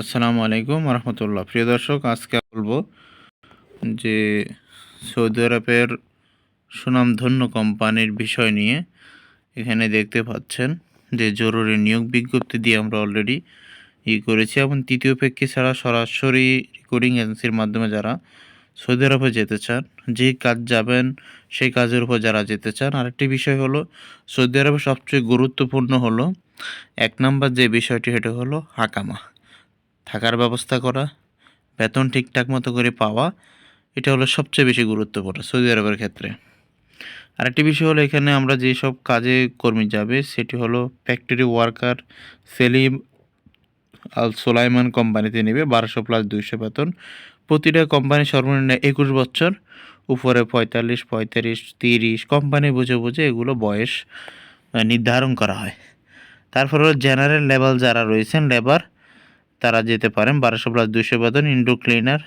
আসসালামু আলাইকুম রহমতুল্লাহ। প্রিয় দর্শক, আজকে বলব যে সৌদি আরবের সুনামধন্য কোম্পানির বিষয় নিয়ে এখানে দেখতে পাচ্ছেন যে জরুরি নিয়োগ বিজ্ঞপ্তি দিয়ে আমরা অলরেডি ই করেছি এবং তৃতীয় প্রেক্ষী ছাড়া সরাসরি রেকর্ডিং এজেন্সির মাধ্যমে যারা সৌদি আরবে যেতে চান, যে কাজ যাবেন সেই কাজের উপর যারা যেতে চান, আরেকটি বিষয় হলো সৌদি আরবে সবচেয়ে গুরুত্বপূর্ণ হলো, এক নম্বর যে বিষয়টি সেটা হলো হাকামা। থাকার ব্যবস্থা করা, বেতন ঠিকঠাক মতো করে পাওয়া, এটা হলো সবচেয়ে বেশি গুরুত্বপূর্ণ সৌদি আরবের ক্ষেত্রে। আরেকটি বিষয় হলো এখানে আমরা যেসব কাজে কর্মী যাবে, সেটি হলো factory worker Salim Al Sulaiman কোম্পানিতে নেবে, বারোশো প্লাস দুইশো বেতন। প্রতিটা কোম্পানি সর্বনিম্ন একুশ বছর, উপরে পঁয়তাল্লিশ পঁয়তাল্লিশ তিরিশ, কোম্পানি বুঝে বুঝে এগুলো বয়স নির্ধারণ করা হয়। তারপর হলো জেনারেল লেভেল যারা রয়েছেন লেবার তারা যেতে পারেন বারোশো প্লাস দুইশো বেতন ইনডোর ক্লিনার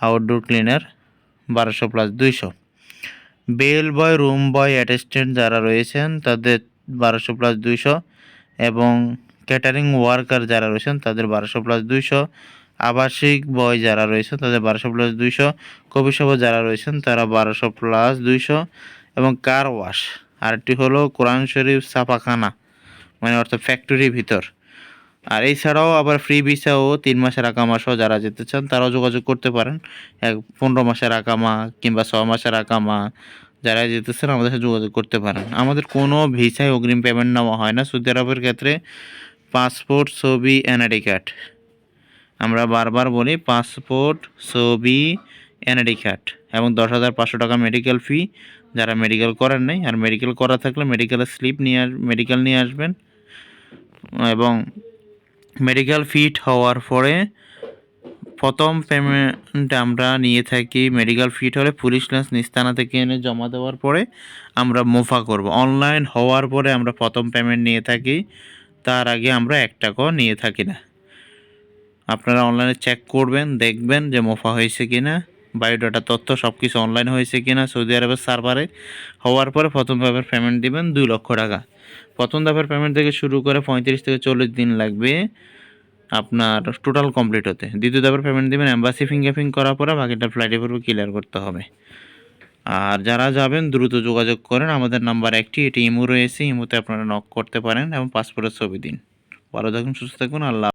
আউটডোর ক্লিনার বারোশো প্লাস দুইশো। Bell boy room boy attendant যারা রয়েছেন তাদের বারোশো প্লাস দুইশো এবং ক্যাটারিং ওয়ার্কার যারা রয়েছেন তাদের বারোশো প্লাস দুইশো। আবাসিক বয় যারা রয়েছেন তাদের বারোশো প্লাস দুইশো। কবি সভা যারা রয়েছেন তারা বারোশো প্লাস দুইশো এবং কার ওয়াশ আরেকটি হলো কোরআন শরীফ ছাপাখানা মানে অর্থাৎ ফ্যাক্টরির ভিতর। আর এছাড়াও আবার ফ্রি ভিসা ও তিন মাসের আকামা সহ যারা যেতে চান, তারাও যোগাযোগ করতে পারেন। এক পনেরো মাসের আকামা কিংবা ছ মাসের আকামা যারা যেতে চান, আমাদের সাথে যোগাযোগ করতে পারেন। আমাদের কোনো ভিসায় অগ্রিম পেমেন্ট নেওয়া হয় না। সৌদি আরবের ক্ষেত্রে পাসপোর্ট ছবি এনআইডি কার্ড আমরা বারবার বলি পাসপোর্ট ছবি এনআইডি কার্ড এবং দশ হাজার পাঁচশো টাকা মেডিকেল ফি যারা মেডিকেল করেন নাই আর মেডিকেল করা থাকলে মেডিকেলের স্লিপ নিয়ে মেডিকেল নিয়ে আসবেন এবং মেডিকেল ফিট হওয়ার পরে প্রথম পেমেন্ট আমরা নিয়ে থাকি। মেডিকেল ফিট হলে পুলিশ লাইন্স নিস্তানা থেকে এনে জমা দেওয়ার পরে আমরা মুফা করব। অনলাইন হওয়ার পরে আমরা প্রথম পেমেন্ট নিয়ে থাকি। তার আগে আমরা এক টাকাও নিয়ে থাকি না। আপনারা অনলাইনে চেক করবেন, দেখবেন যে মুফা হয়েছে কি না বায়োডাটা তথ্য সব কিছু অনলাইন হয়েছে কি না সৌদি আরবের সার্ভারে হওয়ার পরে প্রথম ধাপের পেমেন্ট দিবেন দুই লক্ষ টাকা। প্রথম ধাপের পেমেন্ট থেকে শুরু করে পঁয়ত্রিশ থেকে চল্লিশ দিন লাগবে আপনার টোটাল কমপ্লিট হতে। দ্বিতীয় ধাপের পেমেন্ট দিবেন অ্যাম্বাসি ফিঙ্গারপ্রিন্ট করার পরে বাকিটা ফ্লাইটে পূর্বে ক্লিয়ার করতে হবে। আর যারা যাবেন, দ্রুত যোগাযোগ করেন, আমাদের নাম্বার একটি, এটি ইমো রয়েছে, ইমোতে আপনারা নক করতে পারেন এবং পাসপোর্টের ছবি দিন। ভালো থাকুন, সুস্থ থাকুন, আল্লাহ